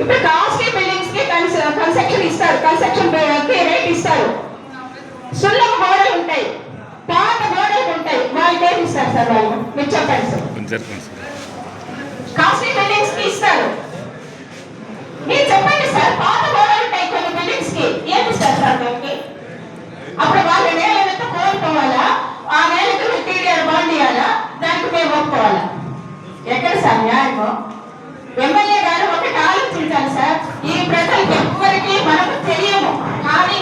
ఇప్పుడు costly బిల్డింగ్స్కి construction ఇస్తారు. కన్స్ట్రక్షన్కి rate ఇస్తారు. సున్నం గోడలు ఉంటాయి. పాత గోడలు ఉంటాయి. వాళ్ళకి ఏమి ఇస్తారు సార్ వాళ్ళు? మీరు చెప్పండి సార్. కాస్ట్లీ బిల్డింగ్స్కి ఇస్తారు. మీరు చెప్పండి సార్ పాత గోడలు ఉంటాయి కొన్ని బిల్డింగ్స్కి. ఏమి ఇస్తారు సార్ దానికి? అప్పుడు వాళ్ళ నేల ఎంత కోరుకోవాలా ఆ నేలకు టీడీఆర్ బాండ్ ఇవ్వాలా దానికి మేము ఒప్పుకోవాలా? ఎక్కడ సార్ న్యాయము? ఎమ్మెల్యే గారు ఒకటి ఆలోచించాలి సార్. ఈ ప్రజలకు ఎవ్వరికి మనకు తెలియము కానీ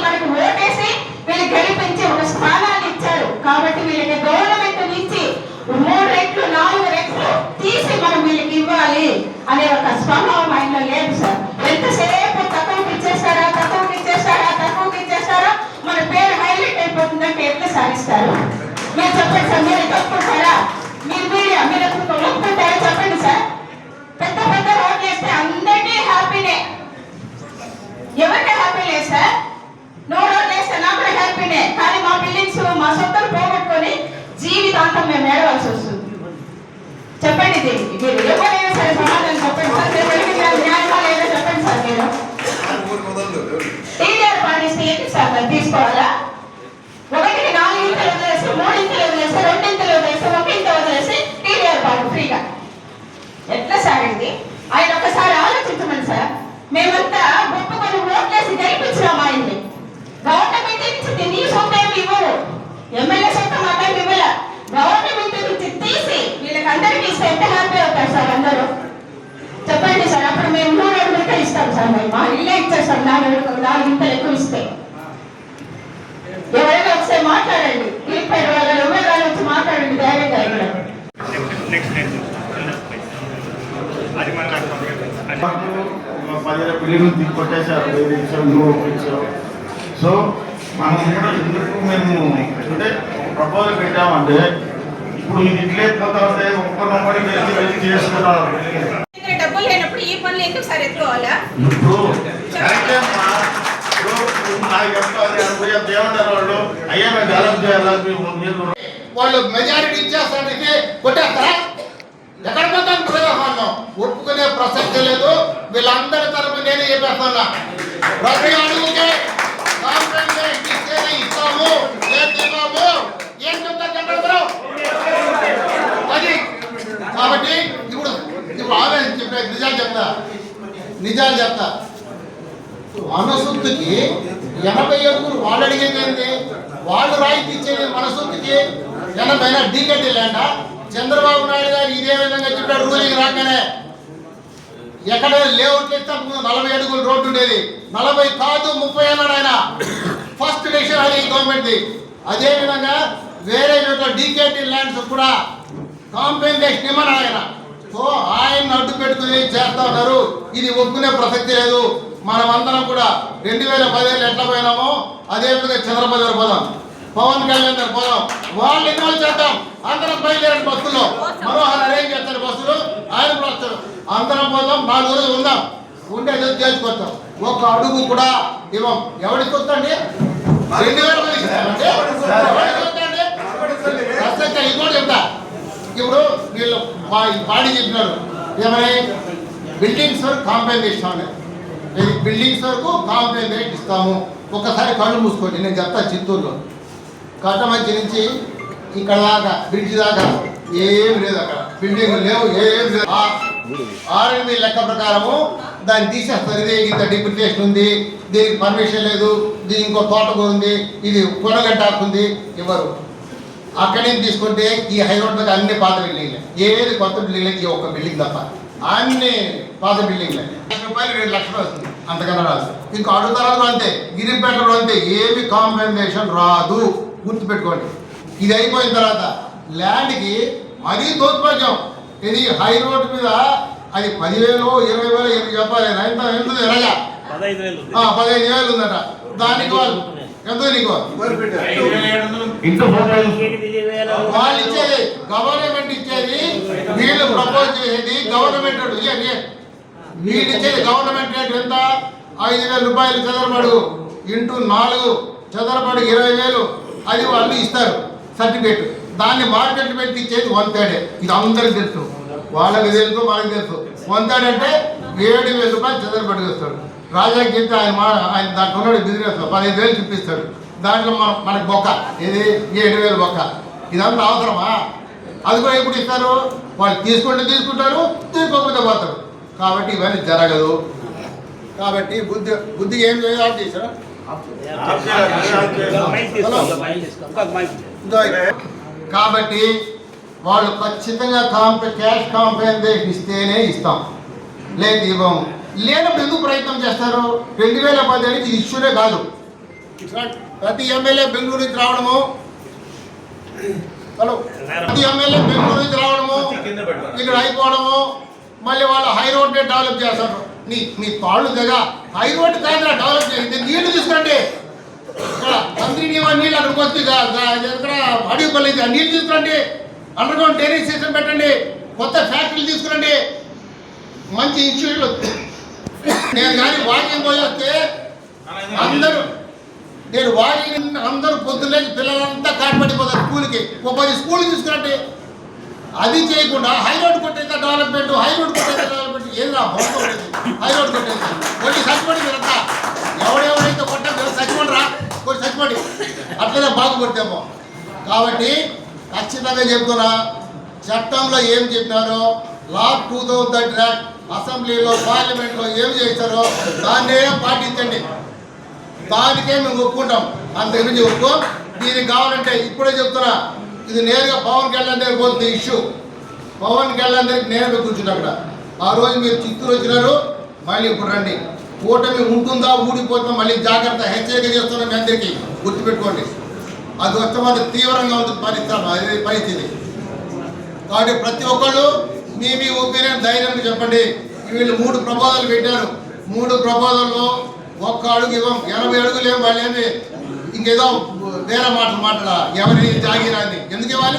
మేము వస్తుంది చెప్పండి దీనికి. మీరు ఎవరైనా సరే సమాధానం చెప్పండి సార్. మీరు అడిగిన న్యాయమా లేదా చెప్పండి సార్ మీరు. టీడీఆర్ పాటిస్తే ఏంటి సార్ మరి తీసుకోవాలా? ఒకటికి నాలుగు ఇంతలు వదిలేసి మూడు ఇంతలు వదిలేసి రెండు ఇంతలు వదిలేసి ఒక ఇంత వదిలేసి టీడీఆర్ పాటు ఫ్రీగా. ఎట్లా సార్ ఇది? ఆయన ఒకసారి ఆలోచించమని సార్. మేమంతా గొప్ప కొన్ని ఓట్లేసి గెలిపించినాం ఆయన్ని. గవర్నమెంట్ నుంచి నీ సొంత ఏమి ఇవ్వవు. ఎమ్మెల్యే సొంత మాత్రం ఇవ్వలే. గవర్నమెంట్ నుంచి తీసి వీళ్ళకి అందరికీ ఇస్తే ఎంత హ్యాపీ అవుతారు సార్ అందరూ. చెప్పండి సార్ అప్పుడు మేము మూడు అడుగులకే ఇస్తాం సార్ మేము. మా ఇల్లే ఇచ్చారు సార్ నాలుగు నాలుగు ఇంతలు ఎక్కువ ఇస్తే. ఎవరైనా ఒకసారి మాట్లాడండి. క్లిప్ వాళ్ళు ఎవరు వాళ్ళు వచ్చి మాట్లాడండి ధైర్యంగా ఇక్కడ. నెక్స్ట్ పదివేల బిల్లులు తీసుకొట్టేశారు వేరే ఇచ్చారు నువ్వు ఇచ్చావు సో మనం కూడా ఎందుకు మేము అంటే ప్రపోజల్ పెట్టామంటే ఇప్పుడు ఇది ఇట్లే పోతా ఉంటే ఒక్కొక్కరి వెళ్ళి వెళ్ళి చేసుకున్నారు. డబ్బులు లేనప్పుడు ఈ పనులు ఎందుకు సార్ ఎత్తుకోవాలా? ఇప్పుడు వాళ్ళు అయ్యా మేము డెవలప్ చేయాలి వాళ్ళు మెజారిటీ ఇచ్చేస్తానికి కొట్టేస్తారా? ఎక్కడ పోతాం ఒప్పుకునే ప్రసక్తి లేదు. వీళ్ళందరి తరపు నేనే చెప్పేస్తున్నా ప్రతి అడుగుకే ఇస్తాము. ఏం చెప్తారు చెప్పండి అది. కాబట్టి ఇప్పుడు ఇప్పుడు ఆమె చెప్పే నిజాలు చెప్తా. నిజాలు చెప్తా. మనసుకి ఎనభై ఏడుగురు వాళ్ళు అడిగేది ఏంటి వాళ్ళు రాయితీ ఇచ్చేది మనసుకి ఎనభై డీకెట్ ల్యాండ చంద్రబాబు నాయుడు గారు ఇదే విధంగా చెప్పాడు రూలింగ్ రాగానే. ఎక్కడ లేఅవుట్లు ఇస్తే నలభై అడుగులు రోడ్డు ఉండేది. నలభై కాదు ముప్పై అన్నాడు ఆయన. ఫస్ట్ డెసిషన్ అది గవర్నమెంట్ది. అదే విధంగా వేరే చోట్ల డీకేటీ ల్యాండ్స్ కూడా కాంపెన్సేషన్ ఇవ్వను ఆయన. సో ఆయన అడ్డు పెట్టుకుని చేస్తా ఉన్నారు. ఇది ఒప్పుకునే ప్రసక్తి లేదు. మనం అందరం కూడా రెండు వేల పదిహేను ఎట్లా పోయినామో అదే విధంగా చంద్రబాబు గారు పోదాం. పవన్ కళ్యాణ్ గారు పోదాం. వాళ్ళు ఇన్వాల్వ్ చేద్దాం. అందరం బయలుదేరండి బస్సులో. మనోహర్ అరేంజ్ చేస్తారు బస్సులు. ఆయన కూడా వస్తారు. అందరం పోదాం. నాలుగు రోజులు ఉందాం. ఉంటే ఏదో చేసుకొస్తాం ఒక అడుగు కూడా ఇవ్వం. ఎవరికి వస్తండి? రెండు వేల మందికి ఇస్తామండి? ఇది కూడా చెప్తా. ఇప్పుడు వీళ్ళు మా పాడి చెప్పినారు. ఏమని? బిల్డింగ్స్ వరకు కాంపెన్సేషన్ అని బిల్డింగ్స్ వరకు కాంపెన్సేషన్ ఇస్తాము. ఒకసారి కళ్ళు మూసుకోండి నేను చెప్తా చిత్తూరులో. కట్టమంచి నుంచి ఇక్కడ దాకా బ్రిడ్జ్ దాకా ఏం లేదు అక్కడ. బిల్డింగ్ లేవు ఏం లేదు. ఆర్ఎంబి లెక్క ప్రకారము దాన్ని తీసేస్తారు. ఇదే ఇంత డిప్రిటేషన్ ఉంది దీనికి పర్మిషన్ లేదు దీనికి ఇంకో తోటకూర ఉంది ఇది కొనగడ్డ ఉంది ఇవ్వరు అక్కడి నుంచి తీసుకుంటే ఈ హై రోడ్ మీద అన్ని పాత బిల్డింగ్లే. ఏది కొత్త బిల్డింగ్ ఈ ఒక్క బిల్డింగ్ తప్ప. అన్ని పాత బిల్డింగ్లే. లక్ష రూపాయలు రెండు లక్షలు వస్తుంది. అంతకన్నా రాదు. ఇంకా అడుగుతారు అంతే. గిరిపేటలో అంతే. ఏమి కాంపెన్సేషన్ రాదు. గుర్తుపెట్టుకోండి. ఇది అయిపోయిన తర్వాత ల్యాండ్కి మరీ తోత్పత్యం ఇది హై రోడ్ మీద అది పదివేలు ఇరవై వేలు చెప్పాలి ఎంత ఎంత ఎరగా పదహైదు వేలు ఉందట. దానికి వాళ్ళు ఎంత నీకు? ఇంటూ ఫోర్ వాళ్ళు ఇచ్చేది గవర్నమెంట్ ఇచ్చేది వీళ్ళు ప్రపోజ్ చేసేది గవర్నమెంట్. వీళ్ళు. ఇచ్చేది గవర్నమెంట్ రేట్ ఎంత? ఐదు వేల రూపాయలు చదరబడు ఇంటూ నాలుగు చదరబడు ఇరవై వేలు. అది వాళ్ళు ఇస్తారు సర్టిఫికేట్ దాన్ని మార్కెట్ పెట్టి ఇచ్చేది వన్ థర్డ్ ఇది అందరికి తెలుసు. వాళ్ళకి తెలుసు మనకి తెలుసు. వన్ థర్డ్ అంటే ఏడు వేల రూపాయలు చదరబడి వస్తాడు. రాజాకి చెప్తే ఆయన మా ఆయన దాంట్లో ఉన్నాడు బిజినెస్ పదిహేను వేలు చూపిస్తాడు దాంట్లో మన మనకి బొక్క ఇది ఏడు వేలు బొక్క ఇదంతా అవసరమా అది కూడా ఎప్పుడు ఇస్తారు వాళ్ళు తీసుకుంటే తీసుకుంటారు తీసుకోకపోతే పోతారు కాబట్టి ఇవన్నీ జరగదు కాబట్టి బుద్ధి బుద్ధి ఏం చేయాలి చేశారా కాబట్టి వాళ్ళు ఖచ్చితంగా కాంప క్యాష్ కాంపెన్సేషన్ ఇస్తేనే ఇస్తాం లేదు ఇవ్వం లేనప్పుడు ఎందుకు ప్రయత్నం చేస్తారు? రెండు వేల పదిహేనుకి ఇష్యూనే కాదు. ప్రతి ఎమ్మెల్యే బెంగళూరు నుంచి రావడము. హలో ప్రతి ఎమ్మెల్యే బెంగళూరు నుంచి రావడము. ఇక్కడ అయిపోవడము. మళ్ళీ వాళ్ళు హై రోడ్ డెవలప్ చేస్తారు. నీ మీ తాళ్ళు కదా హై రోడ్ కాదు డెవలప్ చేయండి నీళ్ళు తీసుకురండి. ఇక్కడ మంత్రి నీళ్ళు అక్కడికి వచ్చి గా- గా- ఇక్కడ ఆ నీళ్ళు తీసుకురండి. అండర్ గ్రౌండ్ డ్రైనేజ్ సిస్టమ్ పెట్టండి. కొత్త ఫ్యాక్టరీలు తీసుకురండి. మంచి ఇన్స్టిట్యూట్లు నేను కానీ వాకింగ్ పోయి వస్తే అందరూ నేను వాకింగ్ అందరూ పొద్దున్నే పిల్లలంతా కాపాడిపోతారు స్కూల్కి. ఒక పది స్కూల్ తీసుకురండి. అది చేయకుండా high road కొట్టేంత development high road road development ఏది రా బొమ్మ హైరోడ్ కొట్టేది రోడ్ కొట్టేసి కొన్ని అంతా మీరంతా. ఎవడెవడైతే మీరు చచ్చిపోండి రా. కొన్ని చచ్చిపోండి. అట్లనే బాగుపడితేమో కాబట్టి ఖచ్చితంగా చెప్తున్నా చట్టంలో ఏం చెప్పినారో law two thousand thirty act అసెంబ్లీలో పార్లమెంట్లో ఏం చేశారో దాన్నే పాటించండి. దానికే మేము ఒప్పుకుంటాం. అంతకుమించి ఒప్పుకో. దీనికి కావాలంటే ఇప్పుడే చెప్తున్నా. ఇది నేరుగా పవన్ కళ్యాణ్ దగ్గర పోతుంది ఇష్యూ. పవన్ కళ్యాణ్ దగ్గరికి నేరుగా కూర్చుంటే అక్కడ. ఆ రోజు మీరు చిత్తూరు వచ్చినారు మళ్ళీ ఇప్పుడు రండి. కూటమి ఉంటుందా ఊడిపోతుందా మళ్ళీ జాగ్రత్త హెచ్చరిక చేస్తున్నాం మీ అందరికీ గుర్తుపెట్టుకోండి. అది వస్తే మాత్రం తీవ్రంగా ఉంటుంది పరిస్థితి అది పరిస్థితి. కాబట్టి ప్రతి ఒక్కళ్ళు మీ మీ ఒపీనియన్ ధైర్యంగా చెప్పండి. వీళ్ళు మూడు ప్రపోజల్ పెట్టారు. మూడు ప్రపోజల్లో ఒక్క అడుగు ఇవ్వం. ఎనభై అడుగులు ఏం వాళ్ళు ఏమి ఇంకేదో వేరే మాటలు మాట్లాడా ఎవరి జాగిరాని ఎందుకు ఇవ్వాలి?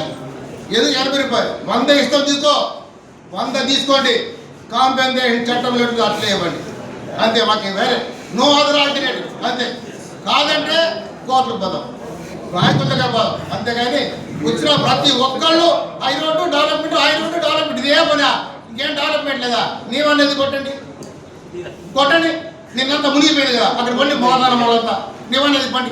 ఎందుకు ఎనభై రూపాయలు? వంద ఇష్టం తీసుకో. వంద తీసుకోండి. కాంపెన్సేషన్ చట్టం లేదు అట్లే ఇవ్వండి. అంతే మాకు వేరే. No other alternative. అంతే. కాదంటే కోట్ల పదం. రాయితులుగా పోదాం అంతేగాని వచ్చిన ప్రతి ఒక్కళ్ళు ఐ రోడ్డు డెవలప్మెంట్ ఐదు రోడ్డు డెవలప్మెంట్ ఇదే పనా. ఇంకేం డెవలప్మెంట్ లేదా? నీవనేది కొట్టండి. కొట్టండి. నిన్నంతా మునిగిపోయింది కదా. అక్కడ పండి మోదానం వాళ్ళంతా నీవనేది పండి.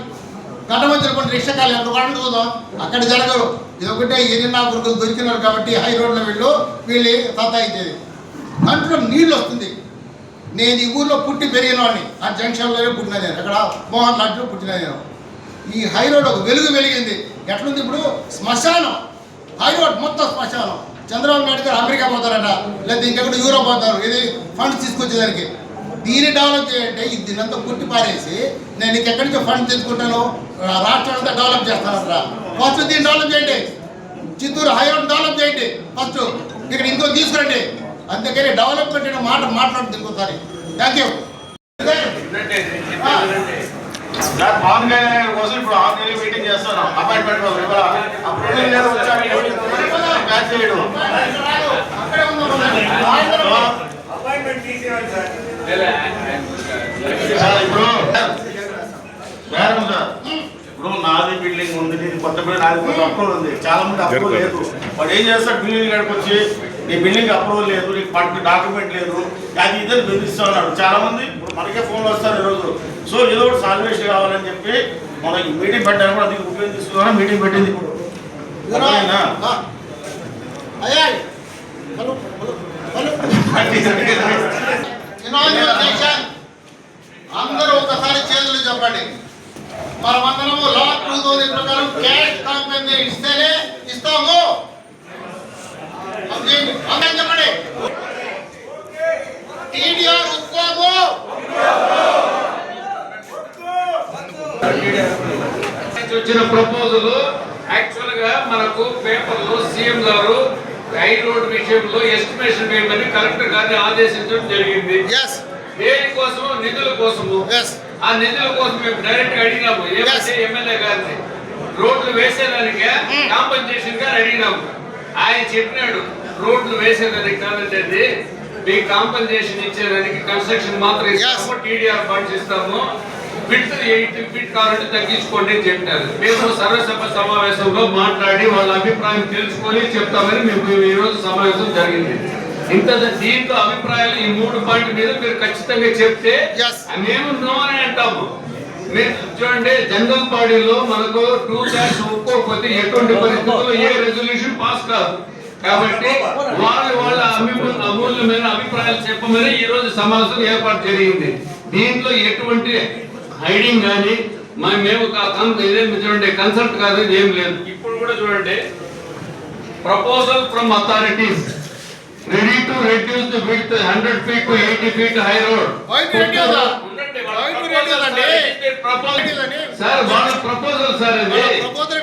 గడ్డమంచిన కొన్ని రిక్షకాలు ఎక్కడ పడండి పోదాం. అక్కడ జరగరు. ఇది ఒకటే ఎరినా గురుకులు దొరికినారు కాబట్టి హై రోడ్లో వీళ్ళు వీళ్ళు సతాయించేది కంట్లో నీళ్ళు వస్తుంది. నేను ఈ ఊర్లో పుట్టి పెరిగినవాడిని. ఆ జంక్షన్లోనే పుట్టిన నేను. అక్కడ మోహన్ లాడ్లో పుట్టిన నేను. ఈ హై రోడ్ ఒక వెలుగు వెలిగింది. ఎట్లుంది ఇప్పుడు? శ్మశానం. హై రోడ్ మొత్తం శ్మశానం. చంద్రబాబు నాయుడు గారు అమెరికా పోతారట. లేదా ఇంకెక్కడ యూరోప్ పోతారు. ఇది ఫండ్స్ తీసుకొచ్చేదానికి. దీన్ని డెవలప్ చేయంటే ఇది దీనంతా పుట్టి పారేసి నేను ఇంకెక్కడి నుంచి ఫండ్ తెచ్చుకుంటాను? రా- రాష్ట్రం అంతా డెవలప్ చేస్తానంట ఫస్ట్ దీన్ని డెవలప్ చేయండి. చిత్తూరు హై రోడ్ డెవలప్ చేయండి. ఫస్ట్ ఇక్కడ ఇంకో తీసుకురండి. అందుకని డెవలప్మెంట్ అనే మాట మాట్లాడుతుంది ఇంకోసారి. Thank you sir Pawan Kalyan గారి కోసం ఇప్పుడు ఆన్లైన్ మీటింగ్ చేస్తున్నాం అపాయింట్మెంట్? అప్పుడు చేయడు. ఇప్పుడు నాది బిల్డింగ్ ఉంది నీది కొత్త బిల్డింగ్ నాది కొత్త అప్రూవల్ ఉంది. చాలా మంది అప్రూవల్ లేదు. వాడు ఏం చేస్తాడు? బిల్డింగ్ కాడికి వచ్చి నీ బిల్డింగ్ అప్రూవల్ లేదు నీకు పట్టు డాక్యుమెంట్ లేదు. అది ఇద్దరు బెదిరిస్తా ఉన్నాడు చాలా మంది ఇప్పుడు మనకే ఫోన్లు వస్తారు ఈరోజు సో ఏదో ఒకటి సాల్వేషన్ కావాలని చెప్పి మనం మీటింగ్ పెట్టాను కూడా అందుకు ఉపయోగం తీసుకున్నాను మీటింగ్ పెట్టింది ఇప్పుడు. అందరూ ఒకసారి చేతులు చెప్పండి మనమందరము లా టూ థౌసండ్ ప్రకారం క్యాష్ కాంపెన్సేషన్ ఇస్తేనే ఇస్తాము. అది. అందరం చెప్పండి. టీడీఆర్ ఉత్సాహము నుంచి వచ్చిన ప్రపోజల్ యాక్చువల్గా మనకు పేపర్లో సీఎం గారు హై రోడ్ విషయంలో ఎస్టిమేషన్ వేయమని కలెక్టర్ గారిని ఆదేశించడం జరిగింది. దేనికోసం నిధుల కోసము? ఆ నిధుల కోసం మేము డైరెక్ట్ అడిగినాము. ఏమంటే ఎమ్మెల్యే గారిని. రోడ్లు వేసేదానికే? కాంపన్సేషన్ గారు అడిగినాము. ఆయన చెప్పినాడు రోడ్లు వేసేదానికి కాదంటే అది మీ కాంపన్సేషన్ ఇచ్చేదానికి కన్స్ట్రక్షన్ మాత్రం ఇస్తాము టీడీఆర్ ఫండ్స్ ఇస్తాము. ఫిట్ ఎయిట్ ఫిట్ కావాలంటే తగ్గించుకోండి అని చెప్పినారు మేము సర్వసభ సమావేశంలో మాట్లాడి వాళ్ళ అభిప్రాయం తెలుసుకొని చెప్తామని మేము ఈ రోజు సమావేశం జరిగింది. ఇంత దీంట్లో అభిప్రాయాలు ఈ మూడు పాయింట్ మీద మీరు ఖచ్చితంగా చెప్తే. మేము నో అని అంటాము. మీరు చూడండి జనరల్ బాడీలో మనకు టూ థర్డ్స్ ఒప్పుకోకపోతే ఎటువంటి పరిస్థితుల్లో ఏ రెజల్యూషన్ పాస్ కాదు. కాబట్టి వాళ్ళ వాళ్ళ అమూల్య అమూల్యమైన అభిప్రాయాలు చెప్పమని ఈ రోజు సమావేశం ఏర్పాటు జరిగింది. దీంట్లో ఎటువంటి హైడింగ్ కానీ మా మేము ఇదేమి చూడండి కన్సల్ట్ కాదు ఏం లేదు ఇప్పుడు కూడా చూడండి proposal from authorities ready to reduce the width hundred feet to eighty feet high road reduce that? ఉండండి, proposal reduce అండి? Reduce అండి? సార్ వాళ్ళ ప్రపోజల్ సార్ ఇది ప్రపోజల్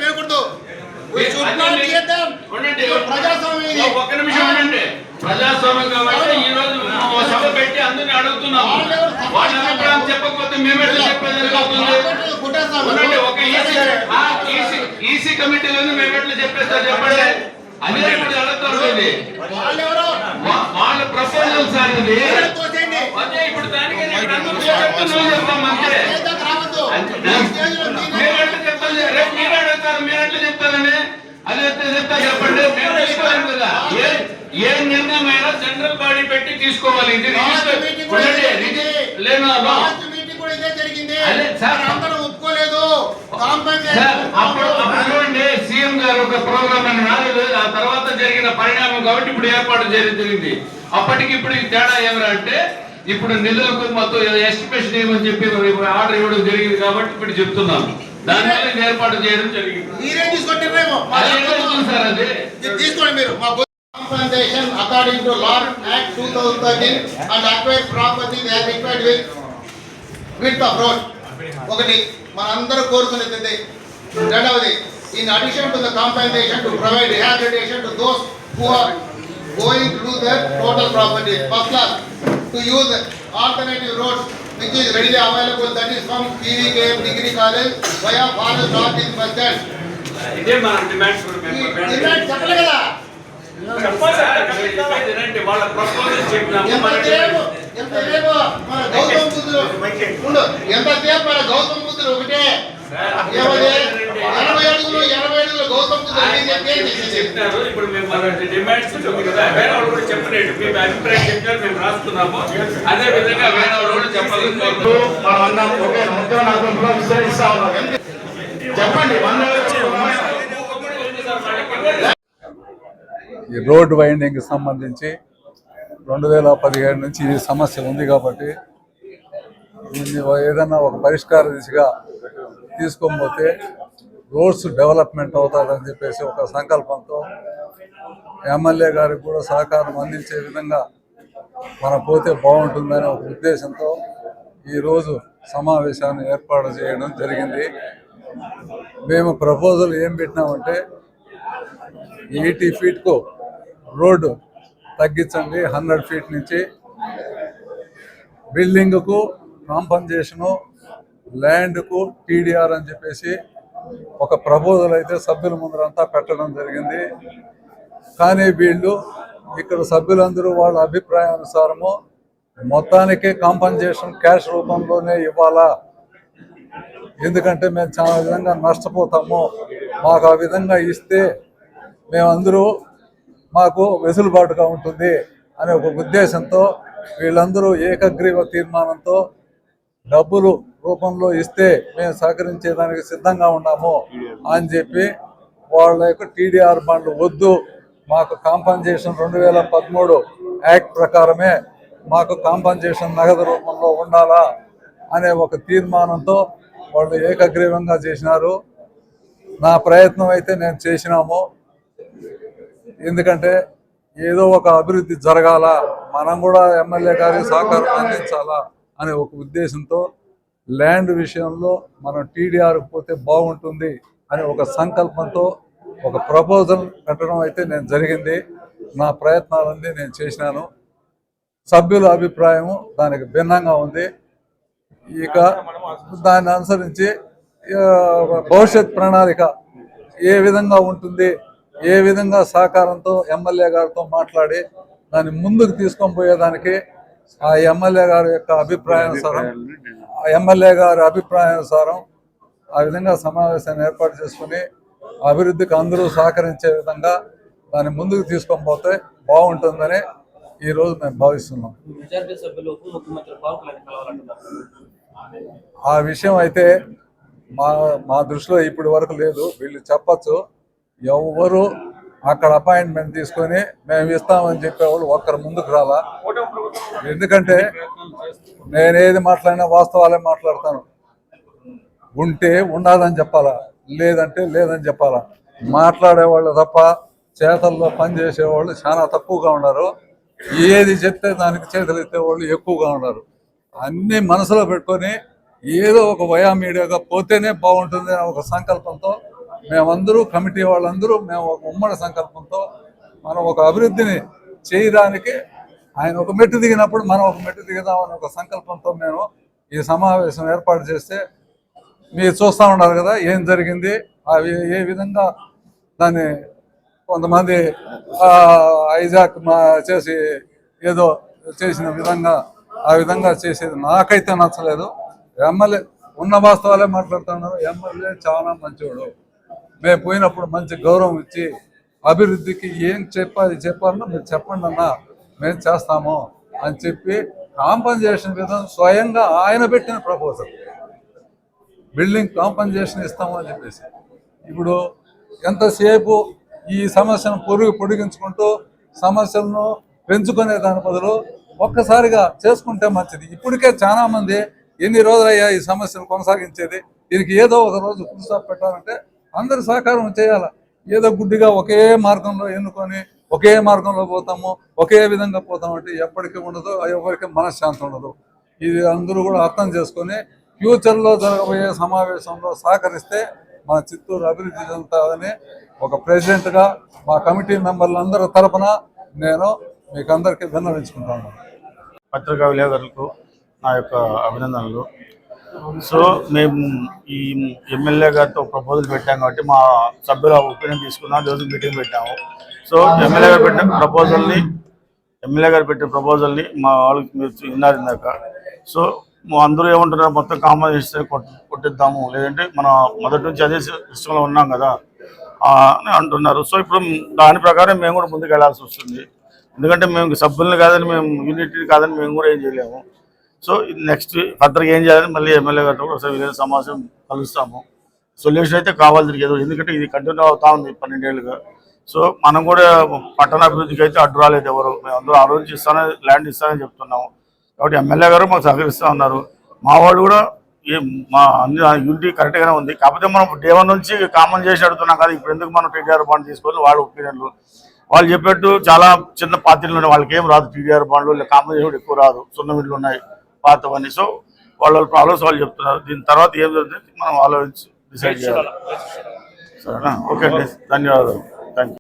అది not మీ- hear them. ఉండండి ప్రజాస్వామ్యం ఇది. ఒక్క నిమిషం ఉండండి ప్రజాస్వామ్యం కాబట్టి ఈ రోజు సభ పెట్టి అందరిని అడుగుతున్నాం వాళ్ళెవరు తప్పు వాళ్ళ? అభిప్రాయం చెప్పకపోతే మేము ఎట్లా చెప్పేది. ఉండండి ఒక ఈసీ కమిటీలోనే మేము ఎట్లా చెప్పేస్తా చెప్పండి అదే ఇప్పుడు అడుగుతుంది వాళ్ళ ప్రపోజల్ సార్ ఇది. అదే ఇప్పుడు దానికి నేను అందరూ చెప్తున్నా చెప్తాం అంతే స్టేజ్ దాకా రావద్దు. అంతే. ఈ స్టేజ్లో మీరే- మీరు ఎట్లా చెప్తారు రేపు మీరు అడుగుతారు చెప్తారని అది చెప్పండి. మేము తీసుకోలేము కదా. ఏ నిర్ణయం అయినా సెంట్రల్ బాడీ పెట్టి తీసుకోవాలి. ఇది అప్పుడు సీఎం గారు ఒక ప్రోగ్రామ్ అని రాలేదు. ఆ తర్వాత జరిగిన పరిణామం కాబట్టి ఇప్పుడు ఏర్పాటు చేయడం జరిగింది. అప్పటికి ఇప్పుడు తేడా ఏమరా అంటే ఇప్పుడు నిధులకు మొత్తం ఎస్టిమేషన్ ఏమని చెప్పి ఆర్డర్ ఇవ్వడం జరిగింది కాబట్టి ఇప్పుడు చెప్తున్నాను. దానివల్ల ఇది ఏర్పాటు చేయడం జరిగింది. మీరే జరుగుతుంది సార్ అది తీసుకోండి మీరు. మా compensation according to law act 2013 and acquired property they are required with width of road. ఒకటి మనందరూ కోరుకునేది. రెండవది in addition to the compensation to provide rehabilitation to those who are going to their total property first class to use alternative roads which is readily available. That is from PVKM degree college via forest north bus stand. ఇదే మన demands. Demand చెప్పలే కదా. ఇదేంటి వాళ్ళ proposal చెప్పినాము ఎంతసేపు మన గౌతమ బుద్ధుడు. ఉండు. ఎంతసేపు మన గౌతమ బుద్ధుడు ఒకటే. ఏమది ఎనభై అడుగులు ఎనభై అడుగులు గౌతమ బుద్ధుడు ఆయన అని చెప్పి ఏం చేసేది? చెప్తారు ఇప్పుడు మేము మన డిమాండ్స్ ఉంది కదా వేరే వాళ్ళు కూడా చెప్పలేదు మేము అభిప్రాయం చెప్పారు మేము రాస్తున్నాము అదే విధంగా వేరే వాళ్ళు కూడా చెప్పాలని కోరుతున్నాం. మనం అన్నాం ఓకే ముద్ర నగరంలో విస్తరిస్తా ఉన్నాం చెప్పండి ఈ రోడ్ వైండింగ్ సంబంధించి రెండు వేల పదిహేడు నుంచి ఈ సమస్య ఉంది కాబట్టి దీన్ని ఏదైనా ఒక పరిష్కార దిశగా తీసుకోకపోతే రోడ్స్ డెవలప్మెంట్ అవుతారని చెప్పేసి ఒక సంకల్పంతో ఎమ్మెల్యే గారికి కూడా సహకారం అందించే విధంగా మనం పోతే బాగుంటుందనే ఒక ఉద్దేశంతో ఈరోజు సమావేశాన్ని ఏర్పాటు చేయడం జరిగింది. మేము ప్రపోజల్ ఏం పెట్టినామంటే ఎయిటీ ఫీట్కు రోడ్డు తగ్గించండి హండ్రెడ్ ఫీట్ నుంచి. బిల్డింగ్కు కాంపన్సేషను ల్యాండ్కు టీడీఆర్ అని చెప్పేసి ఒక ప్రపోజల్ అయితే సభ్యుల ముందరంతా పెట్టడం జరిగింది. కానీ వీళ్ళు ఇక్కడ సభ్యులందరూ వాళ్ళ అభిప్రాయానుసారము మొత్తానికి కాంపన్సేషన్ క్యాష్ రూపంలోనే ఇవ్వాలా? ఎందుకంటే మేము చాలా విధంగా నష్టపోతాము. మాకు ఆ విధంగా ఇస్తే మేమందరూ మాకు వెసులుబాటుగా ఉంటుంది అనే ఒక ఉద్దేశంతో వీళ్ళందరూ ఏకగ్రీవ తీర్మానంతో డబ్బులు రూపంలో ఇస్తే మేము సహకరించేదానికి సిద్ధంగా ఉన్నాము అని చెప్పి వాళ్ళ యొక్క టీడీఆర్ బాండ్లు వద్దు. మాకు కాంపన్సేషన్ రెండు వేల పదమూడు యాక్ట్ ప్రకారమే మాకు కాంపన్సేషన్ నగదు రూపంలో ఉండాలా అనే ఒక తీర్మానంతో వాళ్ళు ఏకగ్రీవంగా చేసినారు. నా ప్రయత్నం అయితే నేను చేసినాము. ఎందుకంటే ఏదో ఒక అభివృద్ధి జరగాల మనం కూడా ఎమ్మెల్యే గారికి సహకారం అందించాలా అనే ఒక ఉద్దేశంతో ల్యాండ్ విషయంలో మనం టీడీఆర్ పోతే బాగుంటుంది అనే ఒక సంకల్పంతో ఒక ప్రపోజల్ పెట్టడం అయితే నేను జరిగింది. నా ప్రయత్నాలన్నీ నేను చేసినాను. సభ్యుల అభిప్రాయము దానికి భిన్నంగా ఉంది. ఇక దాన్ని అనుసరించి భవిష్యత్ ప్రణాళిక ఏ విధంగా ఉంటుంది ఏ విధంగా సహకారంతో ఎమ్మెల్యే గారితో మాట్లాడి దాన్ని ముందుకు తీసుకొని పోయేదానికి ఆ ఎమ్మెల్యే గారి యొక్క అభిప్రాయానుసారం ఆ ఎమ్మెల్యే గారి అభిప్రాయానుసారం ఆ విధంగా సమావేశాన్ని ఏర్పాటు చేసుకుని అభివృద్ధికి అందరూ సహకరించే విధంగా దాన్ని ముందుకు తీసుకొని పోతే బాగుంటుందని ఈ రోజు మేము భావిస్తున్నాం. ఆ విషయం అయితే మా మా దృష్టిలో ఇప్పటి వరకు లేదు. వీళ్ళు చెప్పచ్చు. ఎవరు అక్కడ అపాయింట్మెంట్ తీసుకొని మేము ఇస్తామని చెప్పేవాళ్ళు ఒక్కరు ముందుకు రాలా. ఎందుకంటే నేను ఏది మాట్లాడినా వాస్తవాలే మాట్లాడతాను. ఉంటే ఉండాలని చెప్పాలా? లేదంటే లేదని చెప్పాలా? మాట్లాడేవాళ్ళు తప్ప చేతల్లో పని చేసేవాళ్ళు చాలా తక్కువగా ఉన్నారు. ఏది చెప్తే దానికి చేతులు ఎత్తేవాళ్ళు ఎక్కువగా ఉన్నారు. అన్ని మనసులో పెట్టుకొని ఏదో ఒక వయా మీడియాగా పోతేనే బాగుంటుంది అనే ఒక సంకల్పంతో మేమందరూ కమిటీ వాళ్ళందరూ మేము ఒక ఉమ్మడి సంకల్పంతో మనం ఒక అభివృద్ధిని చేయడానికి ఆయన ఒక మెట్టు దిగినప్పుడు మనం ఒక మెట్టు దిగుదామని ఒక సంకల్పంతో మేము ఈ సమావేశం ఏర్పాటు చేస్తే మీరు చూస్తూ ఉన్నారు కదా ఏం జరిగింది అవి ఏ విధంగా దాన్ని కొంతమంది ఆ, ఐజాక్ మా చేసి ఏదో చేసిన విధంగా ఆ విధంగా చేసేది నాకైతే నచ్చలేదు. ఎమ్మెల్యే ఉన్న వాస్తవాలే మాట్లాడుతున్నారు ఎమ్మెల్యే చాలా మంచివాడు మేము పోయినప్పుడు మంచి గౌరవం ఇచ్చి అభివృద్ధికి ఏం చెప్పాలి చెప్పాలన్నా మీరు చెప్పండి అన్న మేము చేస్తాము అని చెప్పి కాంపన్సేషన్ విధానం స్వయంగా ఆయన పెట్టిన ప్రపోజల్ బిల్డింగ్ కాంపన్సేషన్ ఇస్తాము అని చెప్పేసి. ఇప్పుడు ఎంతసేపు ఈ సమస్యను పొరుగు పొడిగించుకుంటూ సమస్యలను పెంచుకునే దాని బదులు ఒక్కసారిగా చేసుకుంటే మంచిది. ఇప్పటికే చాలామంది ఎన్ని ఎన్ని రోజులయ్యా ఈ సమస్యను కొనసాగించేది? దీనికి ఏదో ఒక రోజు ఫుల్ పెట్టాలంటే అందరు సహకారం చేయాలి? ఏదో గుడ్డిగా ఒకే మార్గంలో ఎన్నుకొని ఒకే మార్గంలో పోతాము ఒకే విధంగా పోతామంటే ఎప్పటికీ ఉండదు ఎవరికి మనశ్శాంతి ఉండదు. ఇది అందరూ కూడా అర్థం చేసుకొని ఫ్యూచర్లో జరగబోయే సమావేశంలో సహకరిస్తే మన చిత్తూరు అభివృద్ధి చెందుతుందని ఒక ప్రెసిడెంట్గా మా కమిటీ మెంబర్లందరి తరపున నేను మీకు అందరికీ విన్నవించుకుంటాను. పత్రికా విలేకరులకు నా యొక్క అభినందనలు. సో మేము ఈ ఎమ్మెల్యే గారితో ప్రపోజల్ పెట్టాం కాబట్టి మా సభ్యుల ఒపీనియన్ తీసుకున్నాం రోజు మీటింగ్ పెట్టాము. సో ఎమ్మెల్యే గారు పెట్టిన ప్రపోజల్ని ఎమ్మెల్యే గారు పెట్టిన ప్రపోజల్ని మా వాళ్ళకి మీరు విన్నారు ఇందాక. సో అందరూ ఏమంటున్నారు మొత్తం కామన్ చేస్తే కొట్టిద్దాము. లేదంటే మన మొదటి నుంచి అదే సిస్టంలో ఉన్నాం కదా అని అంటున్నారు. సో ఇప్పుడు దాని ప్రకారం మేము కూడా ముందుకు వెళ్ళాల్సి వస్తుంది. ఎందుకంటే మేము సభ్యుల్ని కాదని మేము యూనిటీ కాదని మేము కూడా ఏం చేయలేము. సో నెక్స్ట్ ఫర్దర్గా ఏం చేయాలని మళ్ళీ ఎమ్మెల్యే గారితో కూడా ఒకసారి విలేజ్ సమావేశం కలుస్తాము. సొల్యూషన్ అయితే కావాలి ఏదో ఎందుకంటే ఇది కంటిన్యూ అవుతా ఉంది పన్నెండేళ్ళుగా. సో మనం కూడా పట్టణ అభివృద్ధికి అయితే అడ్డు రాలేదు ఎవరు. మేము అందరూ ఆ రోజు ఇస్తానని ల్యాండ్ ఇస్తానని చెప్తున్నాము. కాబట్టి ఎమ్మెల్యే గారు మాకు సహకరిస్తూ ఉన్నారు. మా వాళ్ళు కూడా ఏం మా అన్ని యూనిటీ కరెక్ట్గానే ఉంది. కాకపోతే మనం డే వన్ నుంచి కామన్ చేసి అడుగుతున్నాం కదా ఇప్పుడు ఎందుకు మనం టీడీఆర్ బాండ్ తీసుకొని వాళ్ళ ఒపీనియన్లు. వాళ్ళు చెప్పేట్టు చాలా చిన్న పాత్రలు ఉన్నాయి వాళ్ళకి ఏం రాదు. టీడీఆర్ బాండ్లు కామన్ చేసి ఎక్కువ రాదు. సున్నమిడ్లు ఉన్నాయి. పాతవన్నీ సో వాళ్ళ వాళ్ళ ప్రాబ్లమ్స్ వాళ్ళు చెప్తున్నారు. దీని తర్వాత ఏం జరుగుతుంది మనం ఆలోచించి డిసైడ్ చేయాలి. సరేనా? ఓకే అండి. ధన్యవాదాలు. Thank you